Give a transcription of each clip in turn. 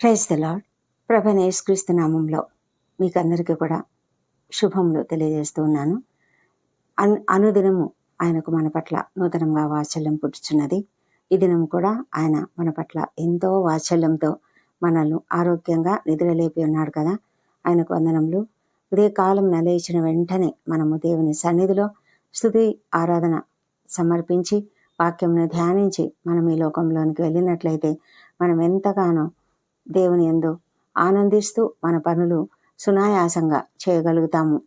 Praise the lord ప్రభన యేసుక్రీస్తు నామంలో మీకు అందరికీ కూడా శుభములు తెలియజేస్తూ ఉన్నాను. అన్ అనుదినము ఆయనకు మన పట్ల నూతనంగా వాత్సల్యం పుట్టుచున్నది ఈ దినం కూడా ఆయన మన పట్ల ఎంతో వాత్సల్యంతో మనల్ని ఆరోగ్యంగా నిద్రలేపి ఉన్నాడు కదా. ఆయనకు వందనములు. ఉదయ కాలం నలేచిన వెంటనే మనము దేవుని సన్నిధిలో స్థుతి ఆరాధన సమర్పించి వాక్యంను ధ్యానించి మనం ఈ లోకంలోనికి వెళ్ళినట్లయితే మనం ఎంతగానో దేవుని ఎందు ఆనందిస్తూ మన పనులు సునాయాసంగా చేయగలుగుతాము.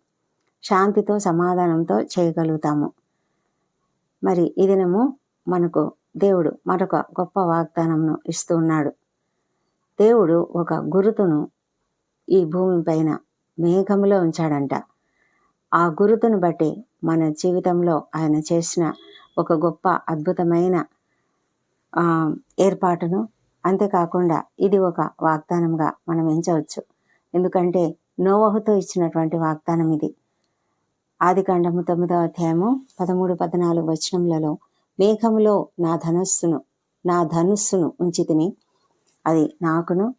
శాంతితో సమాధానంతో చేయగలుగుతాము. మరి ఈ దినము మనకు దేవుడు మరొక గొప్ప వాగ్దానంను ఇస్తూ ఉన్నాడు. దేవుడు ఒక గురుతును ఈ భూమి పైన మేఘములో ఉంచాడంట. ఆ గురుతును బట్టి మన జీవితంలో ఆయన చేసిన ఒక గొప్ప అద్భుతమైన ఏర్పాటును అంతేకాకుండా ఇది ఒక వాగ్దానంగా మనం ఎంచవచ్చు. ఎందుకంటే నోవహుతో ఇచ్చినటువంటి వాగ్దానం ఇది. ఆది కాండము తొమ్మిదవ అధ్యాయము పదమూడు పద్నాలుగు వచనములలో మేఘములో నా ధనస్సును నా ధనుస్సును ఉంచి తిని అది నాకును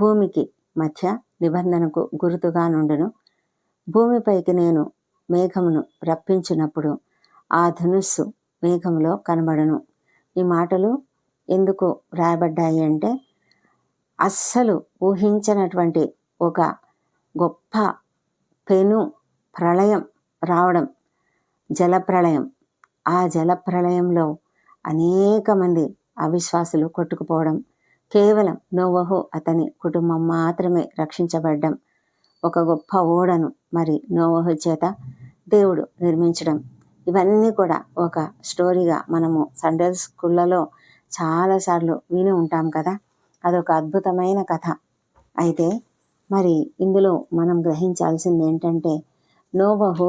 భూమికి మధ్య నిబంధనకు గుర్తుగా నుండును. భూమిపైకి నేను మేఘమును రప్పించినప్పుడు ఆ ధనుస్సు మేఘములో కనబడును. ఈ మాటలు ఎందుకు రాయబడ్డాయి అంటే అస్సలు ఊహించినటువంటి ఒక గొప్ప పెను ప్రళయం రావడం జలప్రళయం. ఆ జలప్రళయంలో అనేక మంది అవిశ్వాసులు కొట్టుకుపోవడం కేవలం నోవహు అతని కుటుంబం మాత్రమే రక్షించబడ్డం ఒక గొప్ప ఓడను మరి నోవహు చేత దేవుడు నిర్మించడం. ఇవన్నీ కూడా ఒక స్టోరీగా మనము సండే స్కూళ్ళలో చాలాసార్లు విని ఉంటాం కదా. అదొక అద్భుతమైన కథ. అయితే మరి ఇందులో మనం గ్రహించాల్సింది ఏంటంటే నోబహు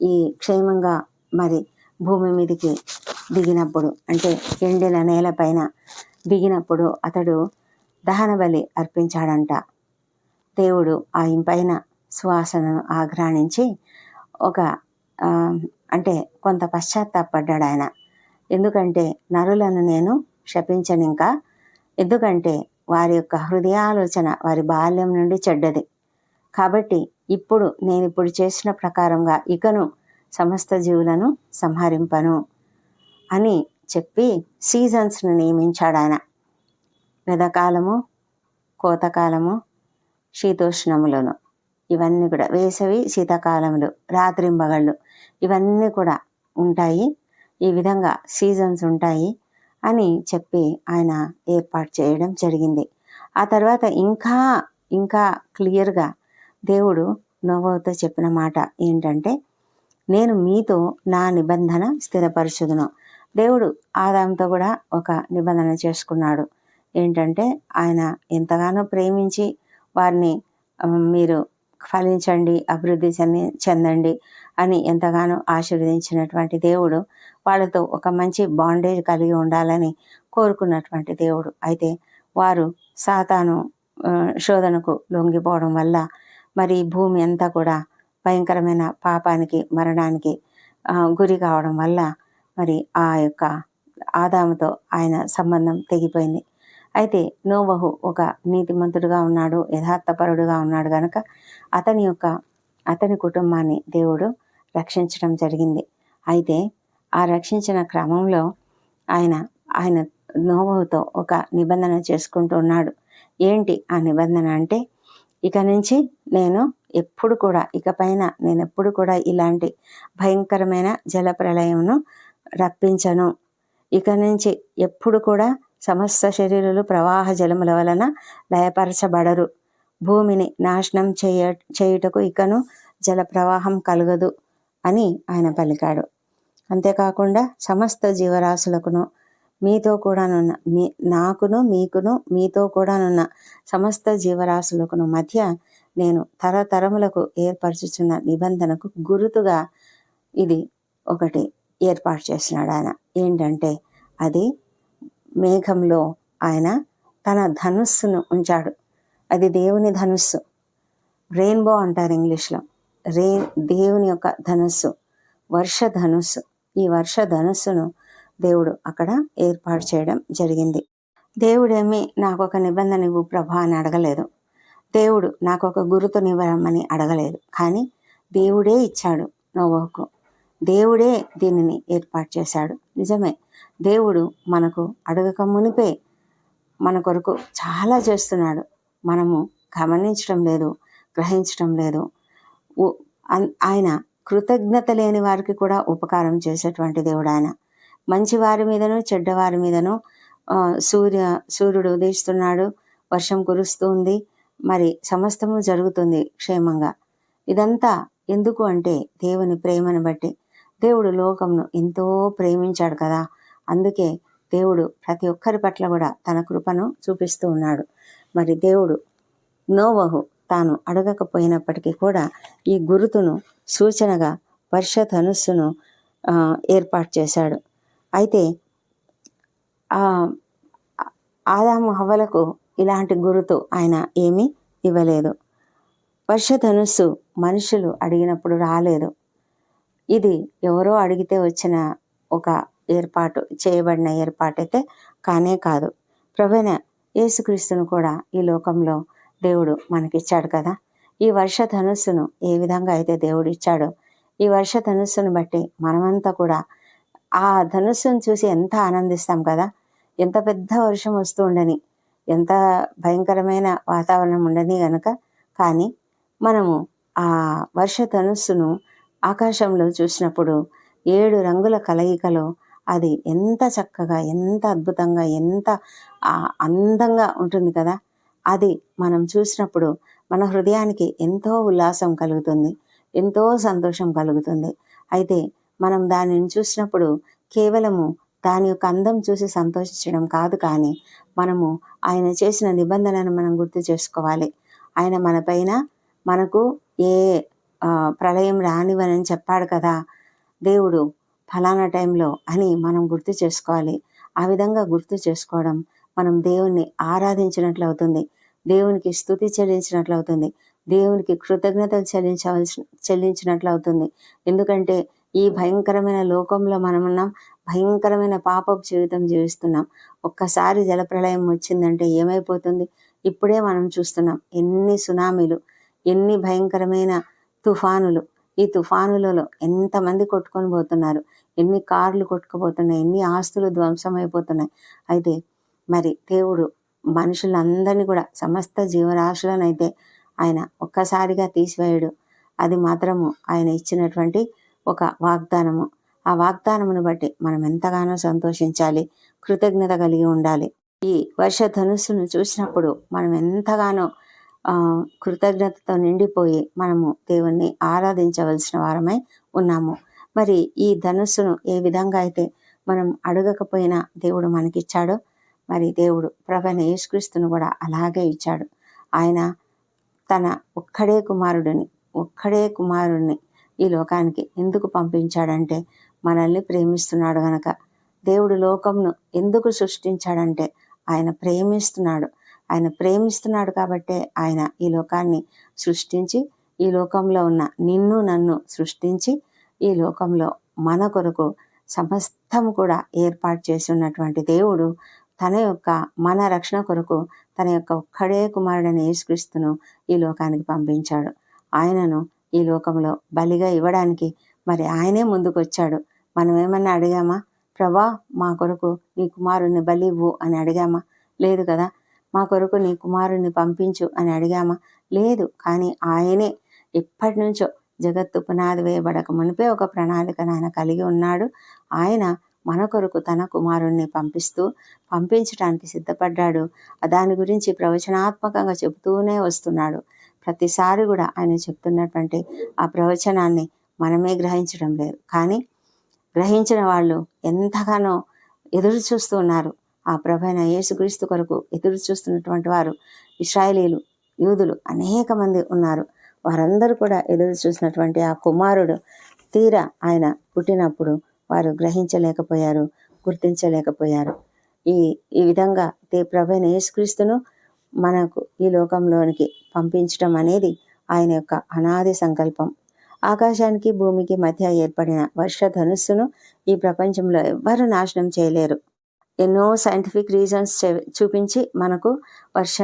ఈ క్షేమంగా మరి భూమి మీదకి దిగినప్పుడు అంటే ఎండిన నేలపైన దిగినప్పుడు అతడు దహన బలి అర్పించాడంట. దేవుడు ఆ ఇంపైన సువాసనను ఆఘ్రాణించి ఒక అంటే కొంత పశ్చాత్తాపడ్డాడు ఆయన ఎందుకంటే నరులను నేను శపించను ఇంకా. ఎందుకంటే వారి యొక్క హృదయాలోచన వారి బాల్యం నుండి చెడ్డది. కాబట్టి ఇప్పుడు నేను ఇప్పుడు చేసిన ప్రకారంగా ఇకను సమస్త జీవులను సంహరింపను అని చెప్పి సీజన్స్ను నియమించాడు ఆయన. వెదకాలము కోతకాలము శీతోష్ణములను. ఇవన్నీ కూడా వేసవి శీతాకాలములు రాత్రింబగళ్ళు. ఇవన్నీ కూడా ఉంటాయి. ఈ విధంగా సీజన్స్ ఉంటాయి అని చెప్పి ఆయన ఏర్పాటు చేయడం జరిగింది. ఆ తర్వాత ఇంకా ఇంకా క్లియర్గా దేవుడు నోవోతో చెప్పిన మాట ఏంటంటే నేను మీతో నా నిబంధన స్థిరపరచుదును. దేవుడు ఆదాంతో కూడా ఒక నిబంధన చేసుకున్నాడు. ఏంటంటే ఆయన ఎంతగానో ప్రేమించి వారిని మీరు ఫలించండి అభివృద్ధి చెంది చెందండి అని ఎంతగానో ఆశీర్వదించినటువంటి దేవుడు. వాళ్ళతో ఒక మంచి బాండేజ్ కలిగి ఉండాలని కోరుకున్నటువంటి దేవుడు. అయితే వారు సాతాను శోధనకు లొంగిపోవడం వల్ల మరి భూమి అంతా కూడా భయంకరమైన పాపానికి మరణానికి గురి కావడం వల్ల మరి ఆ యొక్క ఆదాముతో ఆయన సంబంధం తెగిపోయింది. అయితే నోవహు ఒక నీతిమంతుడుగా ఉన్నాడు యథార్థపరుడుగా ఉన్నాడు కనుక అతని యొక్క అతని కుటుంబాన్ని దేవుడు రక్షించడం జరిగింది. అయితే ఆ రక్షించిన క్రమంలో ఆయన ఆయన నోవహుతో ఒక నిబంధన చేసుకుంటూ ఉన్నాడు. ఏంటి ఆ నిబంధన అంటే ఇక నుంచి నేను ఎప్పుడు కూడా ఇకపైన నేను ఎప్పుడు కూడా ఇలాంటి భయంకరమైన జల ప్రళయంను రప్పించను. ఇక నుంచి ఎప్పుడు కూడా సమస్త శరీరులు ప్రవాహ జలముల వలన లయపరచబడరు. భూమిని నాశనం చేయ చేయుటకు ఇకను జల ప్రవాహం కలగదు అని ఆయన పలికాడు. అంతేకాకుండా సమస్త జీవరాశులకును మీతో కూడానున్న మీ నాకును మీకును మీతో కూడానున్న సమస్త జీవరాశులకును మధ్య నేను తరతరములకు ఏర్పరచుచున్న నిబంధనకు గురుతుగా ఇది ఒకటి ఏర్పాటు చేసినాడు ఆయన. ఏంటంటే అది మేఘంలో ఆయన తన ధనుస్సును ఉంచాడు. అది దేవుని ధనుస్సు. రెయిన్బో అంటారు ఇంగ్లీష్లో. రే దేవుని యొక్క ధనుస్సు. వర్ష ధనుస్సు. ఈ వర్ష ధనుస్సును దేవుడు అక్కడ ఏర్పాటు చేయడం జరిగింది. దేవుడేమి నాకు ఒక నిబంధన ఇవ్వు ప్రభా అని అడగలేదు. దేవుడు నాకు ఒక గురుతునివ్వమని అడగలేదు. కానీ దేవుడే ఇచ్చాడు నోవహుకు. దేవుడే దీనిని ఏర్పాటు చేశాడు. నిజమే. దేవుడు మనకు అడగక మునిపే మన కొరకు చాలా చేస్తున్నాడు. మనము గమనించడం లేదు గ్రహించడం లేదు. అన్- ఆయన కృతజ్ఞత లేని వారికి కూడా ఉపకారం చేసేటువంటి దేవుడు ఆయన. మంచి వారి మీదను చెడ్డవారి మీదను సూర్య సూర్యుడు ఉదయిస్తున్నాడు వర్షం కురుస్తుంది మరి సమస్తము జరుగుతుంది క్షేమంగా. ఇదంతా ఎందుకు అంటే దేవుని ప్రేమను బట్టి దేవుడు లోకంను ఎంతో ప్రేమించాడు కదా. అందుకే దేవుడు ప్రతి ఒక్కరి పట్ల కూడా తన కృపను చూపిస్తూ ఉన్నాడు. మరి దేవుడు నోవహు తాను అడగకపోయినప్పటికీ కూడా ఈ గురుతును సూచనగా వర్ష ధనుస్సును ఏర్పాటు చేశాడు. అయితే ఆదాము హవ్వలకు ఇలాంటి గురుతు ఆయన ఏమీ ఇవ్వలేదు. వర్షధనుస్సు మనుషులు అడిగినప్పుడు రాలేదు. ఇది ఎవరో అడిగితే వచ్చిన ఒక ఏర్పాటు చేయబడిన ఏర్పాటైతే కానే కాదు. ప్రవీణ యేసుక్రీస్తును కూడా ఈ లోకంలో దేవుడు మనకిచ్చాడు కదా. ఈ వర్ష ధనుస్సును ఏ విధంగా అయితే దేవుడు ఇచ్చాడో ఈ వర్ష ధనుస్సును బట్టి మనమంతా కూడా ఆ ధనుస్సును చూసి ఎంత ఆనందిస్తాం కదా. ఎంత పెద్ద వర్షం వస్తూ ఉండని ఎంత భయంకరమైన వాతావరణం ఉండని గనుక కానీ మనము ఆ వర్ష ధనుస్సును ఆకాశంలో చూసినప్పుడు ఏడు రంగుల కలయికలో అది ఎంత చక్కగా ఎంత అద్భుతంగా ఎంత అందంగా ఉంటుంది కదా? అది మనం చూసినప్పుడు మన హృదయానికి ఎంతో ఉల్లాసం కలుగుతుంది ఎంతో సంతోషం కలుగుతుంది. అయితే మనం దానిని చూసినప్పుడు కేవలము దాని యొక్క అందం చూసి సంతోషించడం కాదు కానీ మనము ఆయన చేసిన నిబంధనను మనం గుర్తు చేసుకోవాలి. ఆయన మన పైన మనకు ఏ ప్రళయం రానివ్వనని చెప్పాడు కదా. దేవుడు ఫలానా టైంలో అని మనం గుర్తు చేసుకోవాలి. ఆ విధంగా గుర్తు చేసుకోవడం మనం దేవుణ్ణి ఆరాధించినట్లు అవుతుంది. దేవునికి స్థుతి చెల్లించినట్లు అవుతుంది. దేవునికి కృతజ్ఞతలు చెల్లించవలసి చెల్లించినట్లు అవుతుంది. ఎందుకంటే ఈ భయంకరమైన లోకంలో మనమున్నాం భయంకరమైన పాపపు జీవితం జీవిస్తున్నాం. ఒక్కసారి జలప్రళయం వచ్చిందంటే ఏమైపోతుంది? ఇప్పుడే మనం చూస్తున్నాం ఎన్ని సునామీలు ఎన్ని భయంకరమైన తుఫానులు. ఈ తుఫానులలో ఎంతమంది కొట్టుకొని పోతున్నారు? ఎన్ని కార్లు కొట్టుకుపోతున్నాయి? ఎన్ని ఆస్తులు ధ్వంసమైపోతున్నాయి? అయితే మరి దేవుడు మనుషులందరినీ కూడా సమస్త జీవరాశులను అయితే ఆయన ఒక్కసారిగా తీసివేయడు. అది మాత్రము ఆయన ఇచ్చినటువంటి ఒక వాగ్దానము. ఆ వాగ్దానమును బట్టి మనం ఎంతగానో సంతోషించాలి కృతజ్ఞత కలిగి ఉండాలి. ఈ వర్ష ధనుస్సును చూసినప్పుడు మనం ఎంతగానో కృతజ్ఞతతో నిండిపోయి మనము దేవుణ్ణి ఆరాధించవలసిన వారమై ఉన్నాము. మరి ఈ ధనుస్సును ఏ విధంగా అయితే మనం అడగకపోయినా దేవుడు మనకిచ్చాడో మరి దేవుడు ప్రభన యేసుక్రీస్తును కూడా అలాగే ఇచ్చాడు. ఆయన తన ఒక్కడే కుమారుడిని ఒక్కడే కుమారుడిని ఈ లోకానికి ఎందుకు పంపించాడంటే మనల్ని ప్రేమిస్తున్నాడు గనక. దేవుడు లోకంను ఎందుకు సృష్టించాడంటే ఆయన ప్రేమిస్తున్నాడు. ఆయన ప్రేమిస్తున్నాడు కాబట్టే ఆయన ఈ లోకాన్ని సృష్టించి ఈ లోకంలో ఉన్న నిన్ను నన్ను సృష్టించి ఈ లోకంలో మన కొరకు సమస్తం కూడా ఏర్పాటు చేసి ఉన్నటువంటి దేవుడు తన యొక్క మన రక్షణ కొరకు తన యొక్క ఒక్కడే కుమారుడైన యేసుక్రీస్తును ఈ లోకానికి పంపించాడు. ఆయనను ఈ లోకంలో బలిగా ఇవ్వడానికి మరి ఆయనే ముందుకు వచ్చాడు మనం ఏమన్నా అడిగామా? ప్రభా మా కొరకు నీ కుమారుని బలి ఇవ్వు అని అడిగామా? లేదు కదా మా కొరకు నీ కుమారుణ్ణి పంపించు అని అడిగామా? లేదు కానీ ఆయనే ఎప్పటి నుంచో జగత్తు పునాది వేయబడక మునిపే ఒక ప్రణాళిక ఆయన కలిగి ఉన్నాడు. ఆయన మన కొరకు తన కుమారుణ్ణి పంపిస్తూ పంపించడానికి సిద్ధపడ్డాడు. దాని గురించి ప్రవచనాత్మకంగా చెబుతూనే వస్తున్నాడు. ప్రతిసారి కూడా ఆయన చెప్తున్నటువంటి ఆ ప్రవచనాన్ని మనమే గ్రహించడం లేదు. కానీ గ్రహించిన వాళ్ళు ఎంతగానో ఎదురు చూస్తూ ఉన్నారు. ఆ ప్రభైన యేసుక్రీస్తు కొరకు ఎదురు చూస్తున్నటువంటి వారు ఇస్రాయలీలు యూదులు అనేక మంది ఉన్నారు. వారందరూ కూడా ఎదురు చూసినటువంటి ఆ కుమారుడు తీరా ఆయన పుట్టినప్పుడు వారు గ్రహించలేకపోయారు గుర్తించలేకపోయారు. ఈ ఈ విధంగా దే ప్రభైన యేసుక్రీస్తును మనకు ఈ లోకంలోనికి పంపించడం అనేది ఆయన యొక్క అనాది సంకల్పం. ఆకాశానికి భూమికి మధ్య ఏర్పడిన వర్ష ధనుస్సును ఈ ప్రపంచంలో ఎవ్వరూ నాశనం చేయలేరు. ఎన్నో సైంటిఫిక్ రీజన్స్ చూపించి మనకు వర్ష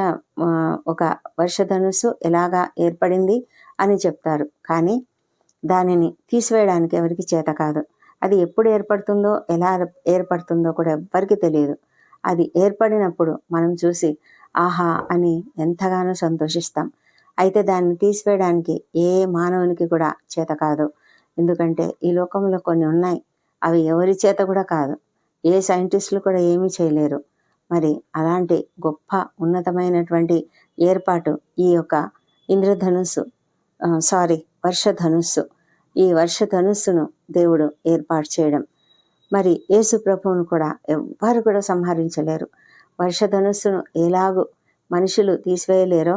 ఒక వర్షధనుస్సు ఎలాగా ఏర్పడింది అని చెప్తారు. కానీ దానిని తీసివేయడానికి ఎవరికి చేత కాదు. అది ఎప్పుడు ఏర్పడుతుందో ఎలా ఏర్పడుతుందో కూడా ఎవ్వరికి తెలియదు. అది ఏర్పడినప్పుడు మనం చూసి ఆహా అని ఎంతగానో సంతోషిస్తాం. అయితే దాన్ని తీసివేయడానికి ఏ మానవునికి కూడా చేత కాదు. ఎందుకంటే ఈ లోకంలో కొన్ని ఉన్నాయి. అవి ఎవరి చేత కూడా కాదు. ఏ సైంటిస్టులు కూడా ఏమీ చేయలేరు. మరి అలాంటి గొప్ప ఉన్నతమైనటువంటి ఏర్పాటు ఈ యొక్క ఇంద్రధనుస్సు సారీ వర్షధనుస్సు. ఈ వర్షధనుస్సును దేవుడు ఏర్పాటు చేయడం. మరి యేసు ప్రభువును కూడా ఎవ్వరు కూడా సంహరించలేరు. వర్షధనుస్సును ఎలాగు మనుషులు తీసివేయలేరో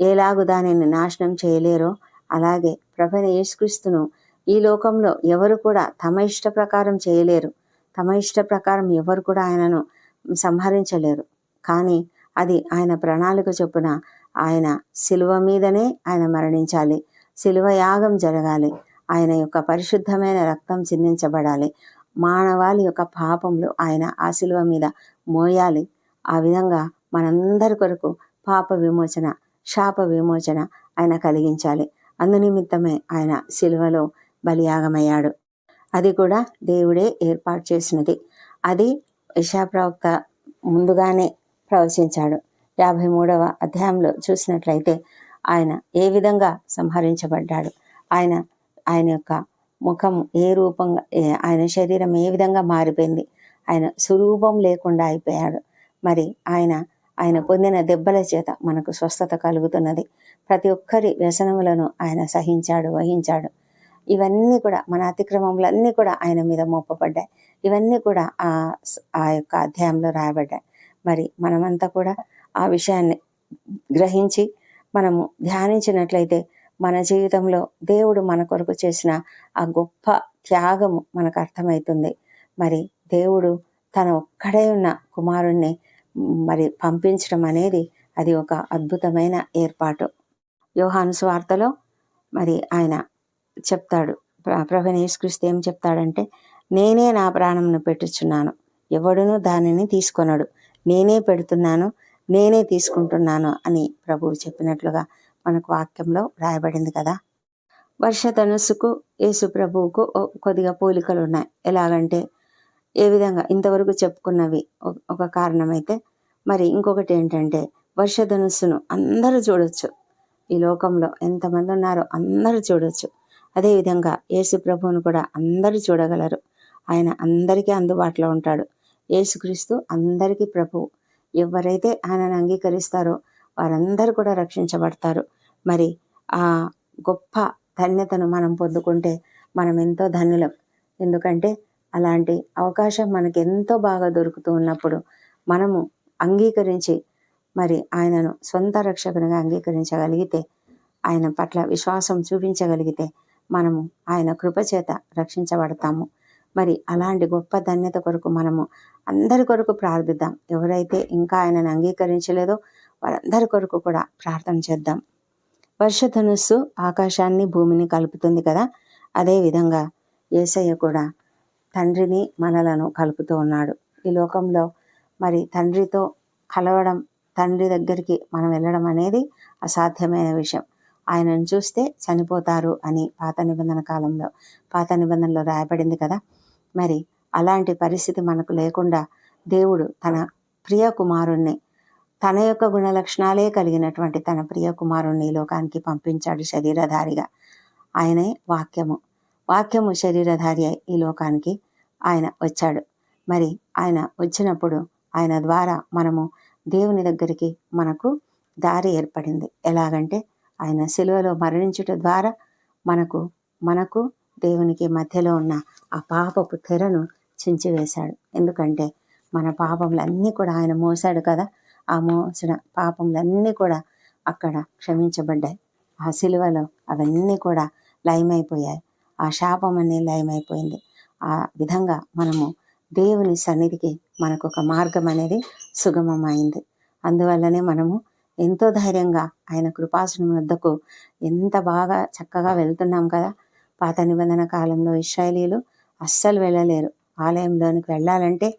ఎలాగు దానిని నాశనం చేయలేరో అలాగే ప్రభుని యేసుక్రీస్తును ఈ లోకంలో ఎవరు కూడా తమ ఇష్ట ప్రకారం చేయలేరు. తమ ఇష్ట ప్రకారం ఎవరు కూడా ఆయనను సంహరించలేరు. కానీ అది ఆయన ప్రణాళిక చొప్పున ఆయన శిలువ మీదనే ఆయన మరణించాలి. శిలువ యాగం జరగాలి. ఆయన యొక్క పరిశుద్ధమైన రక్తం చిందించబడాలి. మానవాళి యొక్క పాపములు ఆయన ఆ శిలువ మీద మోయాలి. ఆ విధంగా మనందరి కొరకు పాప విమోచన శాప విమోచన ఆయన కలిగించాలి. అందునిమిత్తమే ఆయన శిలువలో బలియాగమయ్యాడు. అది కూడా దేవుడే ఏర్పాటు చేసినది. అది యశాప్రవక్త ముందుగానే ప్రవచించాడు. యాభై మూడవ అధ్యాయంలో చూసినట్లయితే ఆయన ఏ విధంగా సంహరించబడ్డాడు? ఆయన ఆయన యొక్క ముఖం ఏ రూపంగా ఏ- ఆయన శరీరం ఏ విధంగా మారిపోయింది? ఆయన సురూపం లేకుండా అయిపోయాడు. మరి ఆయన ఆయన పొందిన దెబ్బల చేత మనకు స్వస్థత కలుగుతున్నది. ప్రతి ఒక్కరి వ్యసనములను ఆయన సహించాడు వహించాడు. ఇవన్నీ కూడా మన అతిక్రమములన్నీ కూడా ఆయన మీద మోపబడ్డాయి. ఇవన్నీ కూడా ఆ ఆ యొక్క అధ్యాయంలో రాయబడ్డాయి. మరి మనమంతా కూడా ఆ విషయాన్ని గ్రహించి మనము ధ్యానించినట్లయితే మన జీవితంలో దేవుడు మన కొరకు చేసిన ఆ గొప్ప త్యాగము మనకు అర్థమవుతుంది మరి దేవుడు తన ఒక్కడే ఉన్న కుమారుణ్ణి మరి పంపించడం అనేది అది ఒక అద్భుతమైన ఏర్పాటు. యోహాను స్వార్తలో మరి ఆయన చెప్తాడు. ప్ర- యేసుక్రీస్తు ఏం చెప్తాడంటే నేనే నా ప్రాణంను పెట్టుచున్నాను. ఎవడునూ దానిని తీసుకొనడు. నేనే పెడుతున్నాను నేనే తీసుకుంటున్నాను అని ప్రభువు చెప్పినట్లుగా మనకు వాక్యంలో రాయబడింది కదా. వర్ష ధనుసుకు యేసు ప్రభువుకు ఓ- కొద్దిగా పోలికలు ఉన్నాయి ఎలాగంటే ఏ విధంగా? ఇంతవరకు చెప్పుకున్నవి ఒక- ఒక కారణమైతే మరి ఇంకొకటి ఏంటంటే వర్ష ధనుస్సును అందరూ చూడొచ్చు. ఈ లోకంలో ఎంతమంది ఉన్నారో అందరూ చూడొచ్చు. అదేవిధంగా యేసు ప్రభువును కూడా అందరూ చూడగలరు. ఆయన అందరికీ అందుబాటులో ఉంటాడు. యేసుక్రీస్తు అందరికీ ప్రభువు ఎవరైతే ఆయనను అంగీకరిస్తారో వారందరూ కూడా రక్షించబడతారు. మరి ఆ గొప్ప ధన్యతను మనం పొందుకుంటే మనం ఎంతో ధన్యులం. ఎందుకంటే అలాంటి అవకాశం మనకి ఎంతో బాగా దొరుకుతూ ఉన్నప్పుడు మనము అంగీకరించి మరి ఆయనను సొంత రక్షకునిగా అంగీకరించగలిగితే ఆయన పట్ల విశ్వాసం చూపించగలిగితే మనము ఆయన కృపచేత రక్షించబడతాము. మరి అలాంటి గొప్ప ధన్యత కొరకు మనము అందరి కొరకు ప్రార్థిద్దాం. ఎవరైతే ఇంకా ఆయనను అంగీకరించలేదో వారందరి కొరకు కూడా ప్రార్థన చేద్దాం. వర్షధనుస్సు ఆకాశాన్ని భూమిని కలుపుతుంది కదా? అదే విధంగా యేసయ్య కూడా తండ్రిని మనలను కలుపుతూ ఉన్నాడు. ఈ లోకంలో మరి తండ్రితో కలవడం తండ్రి దగ్గరికి మనం వెళ్ళడం అనేది అసాధ్యమైన విషయం. ఆయనను చూస్తే చనిపోతారు అని పాత నిబంధన కాలంలో పాత నిబంధనలో రాయబడింది కదా. మరి అలాంటి పరిస్థితి మనకు లేకుండా దేవుడు తన ప్రియ కుమారుణ్ణి తన యొక్క గుణలక్షణాలే కలిగినటువంటి తన ప్రియ కుమారుణ్ణి ఈ లోకానికి పంపించాడు శరీరధారిగా. ఆయనే వాక్యము. వాక్యము శరీరధారి ఈ లోకానికి ఆయన వచ్చాడు. మరి ఆయన వచ్చినప్పుడు ఆయన ద్వారా మనము దేవుని దగ్గరికి మనకు దారి ఏర్పడింది. ఎలాగంటే ఆయన సిలువలో మరణించుట ద్వారా మనకు మనకు దేవునికి మధ్యలో ఉన్న ఆ పాపపు తెరను చించివేశాడు. ఎందుకంటే మన పాపములన్నీ కూడా ఆయన మోసాడు కదా. ఆ మోసిన పాపములన్నీ కూడా అక్కడ క్షమించబడ్డాయి. ఆ సిలువలో అవన్నీ కూడా లయమైపోయాయి. ఆ శాపం అనేది లయమైపోయింది. ఆ విధంగా మనము దేవుని సన్నిధికి మనకు ఒక మార్గం అనేది సుగమమైంది. అందువల్లనే మనము ఎంతో ధైర్యంగా ఆయన కృపాసనం వద్దకు ఎంత బాగా చక్కగా వెళ్తున్నాం కదా. పాత నిబంధన కాలంలో ఇస్రాయలీలు అస్సలు వెళ్ళలేరు. ఆలయంలోనికి వెళ్ళాలంటే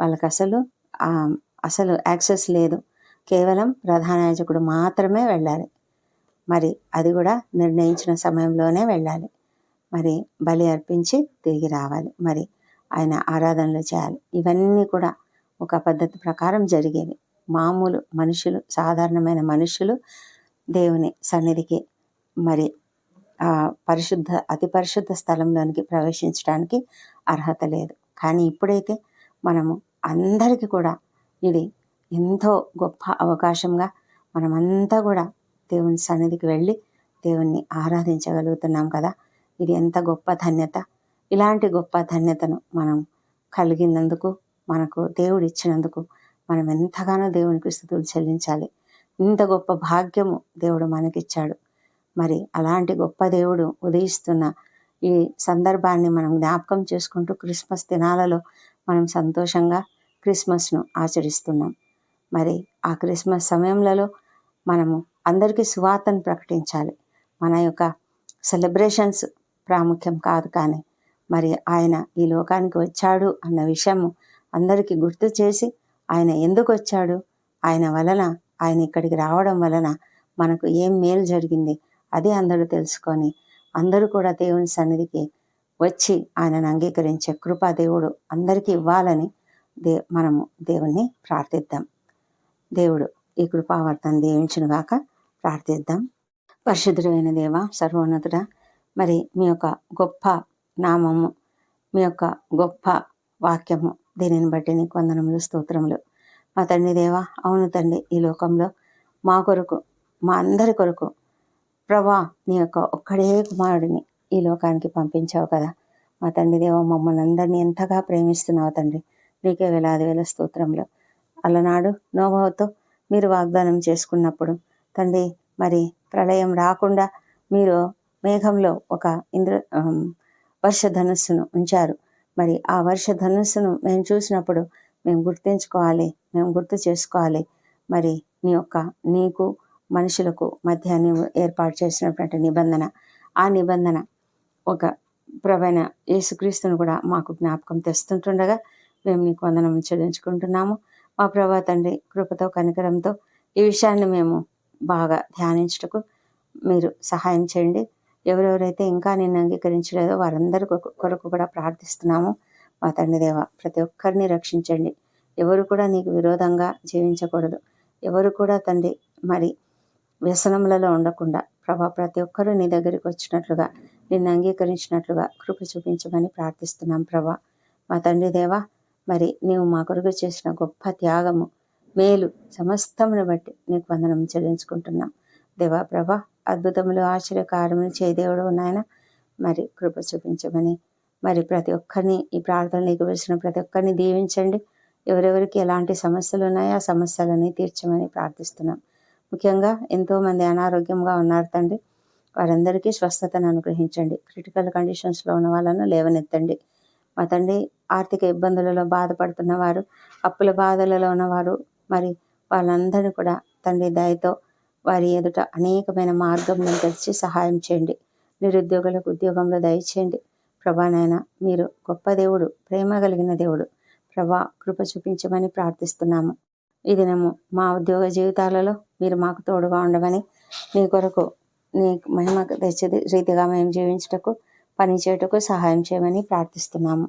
వాళ్ళకి అసలు అసలు యాక్సెస్ లేదు. కేవలం ప్రధాన యాజకుడు మాత్రమే వెళ్ళాలి. మరి అది కూడా నిర్ణయించిన సమయంలోనే వెళ్ళాలి. మరి బలి అర్పించి తిరిగి రావాలి. మరి ఆయన ఆరాధనలు చేయాలి. ఇవన్నీ కూడా ఒక పద్ధతి ప్రకారం జరిగేవి. మామూలు మనుషులు సాధారణమైన మనుషులు దేవుని సన్నిధికి మరి ఆ పరిశుద్ధ అతి పరిశుద్ధ స్థలంలోనికి ప్రవేశించడానికి అర్హత లేదు. కానీ ఇప్పుడైతే మనము అందరికీ కూడా ఇది ఎంతో గొప్ప అవకాశంగా మనమంతా కూడా దేవుని సన్నిధికి వెళ్ళి దేవుణ్ణి ఆరాధించగలుగుతున్నాం కదా. ఇది ఎంత గొప్ప ధన్యత. ఇలాంటి గొప్ప ధన్యతను మనం కలిగినందుకు మనకు దేవుడు ఇచ్చినందుకు మనం ఎంతగానో దేవునికి స్థుతులు చెల్లించాలి. ఇంత గొప్ప భాగ్యము దేవుడు మనకిచ్చాడు. మరి అలాంటి గొప్ప దేవుడు ఉదయిస్తున్న ఈ సందర్భాన్ని మనం జ్ఞాపకం చేసుకుంటూ క్రిస్మస్ దినాలలో మనం సంతోషంగా క్రిస్మస్ను ఆచరిస్తున్నాం. మరి ఆ క్రిస్మస్ సమయంలో మనము అందరికీ సువార్తను ప్రకటించాలి. మన యొక్క సెలబ్రేషన్స్ ప్రాముఖ్యం కాదు కానీ మరి ఆయన ఈ లోకానికి వచ్చాడు అన్న విషయము అందరికీ గుర్తు చేసి ఆయన ఎందుకు వచ్చాడు ఆయన వలన ఆయన ఇక్కడికి రావడం వలన మనకు ఏం మేలు జరిగింది? అది అందరూ తెలుసుకొని అందరూ కూడా దేవుని సన్నిధికి వచ్చి ఆయనను అంగీకరించే కృపా దేవుడు అందరికీ ఇవ్వాలని దే మనము దేవుణ్ణి ప్రార్థిద్దాం. దేవుడు ఈ కృపావర్తను దీవించును గాక ప్రార్థిద్దాం. పరిశుద్ధుడైన దేవ సర్వోన్నతుడ మరి మీ యొక్క గొప్ప నామము మీ యొక్క గొప్ప వాక్యము దీనిని బట్టి నీకు వందనములు స్తోత్రములు. మా తండ్రి దేవా అవును తండ్రి ఈ లోకంలో మా కొరకు మా అందరి కొరకు ప్రభా నీ యొక్క ఒక్కడే కుమారుడిని ఈ లోకానికి పంపించావు కదా. మా తండ్రి దేవ మమ్మల్ని అందరినీ ఎంతగా ప్రేమిస్తున్నావు తండ్రి. నీకే వేలాది వేల స్తోత్రంలో అలనాడు నోభవతో మీరు వాగ్దానం చేసుకున్నప్పుడు తండ్రి మరి ప్రళయం రాకుండా మీరు మేఘంలో ఒక ఇంద్ర ఆమ్, వర్ష ఉంచారు. మరి ఆ వర్ష ధనుస్సును మేము చూసినప్పుడు మేము గుర్తించుకోవాలి మేము గుర్తు చేసుకోవాలి. మరి నీ యొక్క నీకు మనుషులకు మధ్య నీవు ఏర్పాటు చేసినటువంటి నిబంధన. ఆ నిబంధన ఒక ప్రవైన యేసుక్రీస్తును కూడా మాకు జ్ఞాపకం తెస్తుంటుండగా మేము నీకు వందనం చెల్లించుకుంటున్నాము. మా ప్రభా తండ్రి కృపతో కనికరంతో ఈ విషయాన్ని మేము బాగా ధ్యానించుటకు మీరు సహాయం చేయండి. ఎవరెవరైతే ఇంకా నిన్ను అంగీకరించలేదో వారందరి కొరకు- కూడా ప్రార్థిస్తున్నాము. మా తండ్రి దేవ ప్రతి ఒక్కరిని రక్షించండి. ఎవరు కూడా నీకు విరోధంగా జీవించకూడదు. ఎవరు కూడా తండ్రి మరి వ్యసనములలో ఉండకుండా ప్రభా ప్రతి ఒక్కరూ నీ దగ్గరికి వచ్చినట్లుగా నిన్ను అంగీకరించినట్లుగా కృప చూపించమని ప్రార్థిస్తున్నాం ప్రభా. మా తండ్రి దేవ మరి నీవు మా కొరకు చేసిన గొప్ప త్యాగము మేలు సమస్తమును బట్టి నీకు వందనం చెల్లించుకుంటున్నాం. దేవా ప్రభా అద్భుతములు ఆశ్చర్యకారములు చేదేవుడు నాయన. మరి కృప చూపించమని మరి ప్రతి ఒక్కరిని ఈ ప్రార్థనలోకి వచ్చిన ప్రతి ఒక్కరిని దీవించండి. ఎవరెవరికి ఎలాంటి సమస్యలు ఉన్నాయో ఆ సమస్యలని తీర్చమని ప్రార్థిస్తున్నాం. ముఖ్యంగా ఎంతోమంది అనారోగ్యంగా ఉన్నారు తండ్రి. వారందరికీ స్వస్థతను అనుగ్రహించండి. క్రిటికల్ కండిషన్స్లో ఉన్న వాళ్ళను లేవనెత్తండి. మా తండ్రి ఆర్థిక ఇబ్బందులలో బాధపడుతున్న వారు అప్పుల బాధలలో ఉన్నవారు మరి వాళ్ళందరినీ కూడా తండ్రి దయతో వారి ఎదుట అనేకమైన మార్గంలో తెరిచి సహాయం చేయండి. నిరుద్యోగులకు ఉద్యోగంలో దయచేయండి. ప్రభానైనా మీరు గొప్ప దేవుడు ప్రేమ కలిగిన దేవుడు. ప్రభా కృప చూపించమని ప్రార్థిస్తున్నాము. ఈ దినము మా ఉద్యోగ జీవితాలలో మీరు మాకు తోడుగా ఉండమని నీ కొరకు నీ మహిమ తెచ్చే రీతిగా మేము జీవించుటకు పని చేయుటకు సహాయం చేయమని ప్రార్థిస్తున్నాము.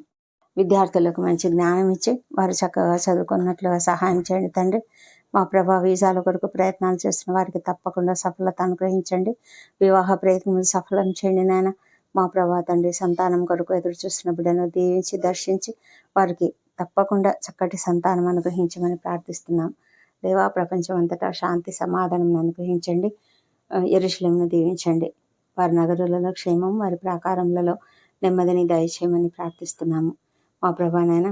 విద్యార్థులకు మంచి జ్ఞానం ఇచ్చి వారు చక్కగా చదువుకున్నట్లుగా సహాయం చేయండి తండ్రి. మా ప్రభా వీసాల కొరకు ప్రయత్నాలు చేస్తున్న వారికి తప్పకుండా సఫలత అనుగ్రహించండి. వివాహ ప్రయత్నములు సఫలం చేయండి నాయన. మా ప్రభా తండ్రి సంతానం కొరకు ఎదురు చూస్తున్న బిడ్డను దీవించి దర్శించి వారికి తప్పకుండా చక్కటి సంతానం అనుగ్రహించమని ప్రార్థిస్తున్నాం. దేవా ప్రపంచం అంతటా శాంతి సమాధానం అనుగ్రహించండి. ఎరుశలంను దీవించండి. వారి నగరులలో క్షేమం వారి ప్రాకారములలో నెమ్మదిని దయచేయమని ప్రార్థిస్తున్నాము. మా ప్రభానైనా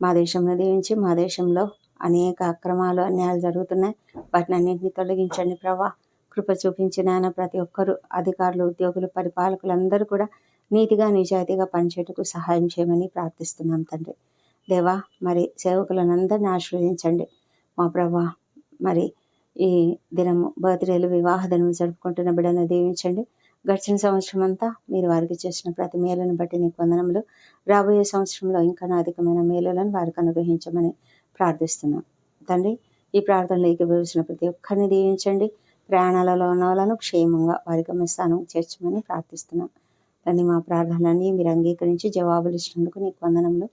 మా దేశంలో దీవించి మా దేశంలో అనేక అక్రమాలు అన్యాయాలు జరుగుతున్నాయి. వాటిని అన్నింటినీ తొలగించండి ప్రభా. కృప చూపించిన ఆయన ప్రతి ఒక్కరు అధికారులు ఉద్యోగులు పరిపాలకులు అందరూ కూడా నీతిగా నిజాయితీగా పనిచేయటకు సహాయం చేయమని ప్రార్థిస్తున్నాం తండ్రి. దేవా మరి సేవకులను అందరిని ఆశీర్వదించండి. మా ప్రభా మరి ఈ దినము బర్త్డేలు వివాహ దినము జరుపుకుంటున్న బిడ్డను దీవించండి. గడిచిన సంవత్సరం అంతా మీరు వారికి చేసిన ప్రతి మేలును బట్టి నీకు వందనములు రాబోయే సంవత్సరంలో ఇంకా అధికమైన మేలులను వారికి అనుగ్రహించమని ప్రార్థిస్తున్నాం. తండ్రి ఈ ప్రార్థనలో ఏకీభవించిన ప్రతి ఒక్కరిని దీవించండి. ప్రయాణాలలో ఉన్న వాళ్ళను క్షేమంగా వారి గమ్యస్థానం చేర్చమని ప్రార్థిస్తున్నాం. తండ్రి మా ప్రార్థనలన్నీ మీరు అంగీకరించి జవాబులు ఇచ్చినందుకు నీకు వందనంలో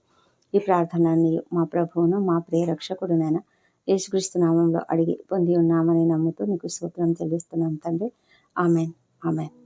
ఈ ప్రార్థనలన్నీ మా ప్రభువును మా ప్రియ రక్షకుడునైనా యేసుక్రీస్తు నామంలో అడిగి పొంది ఉన్నామని నమ్ముతూ నీకు సూత్రం తెలుస్తున్నాం తండ్రి. ఆమెన్. ఆమెన్.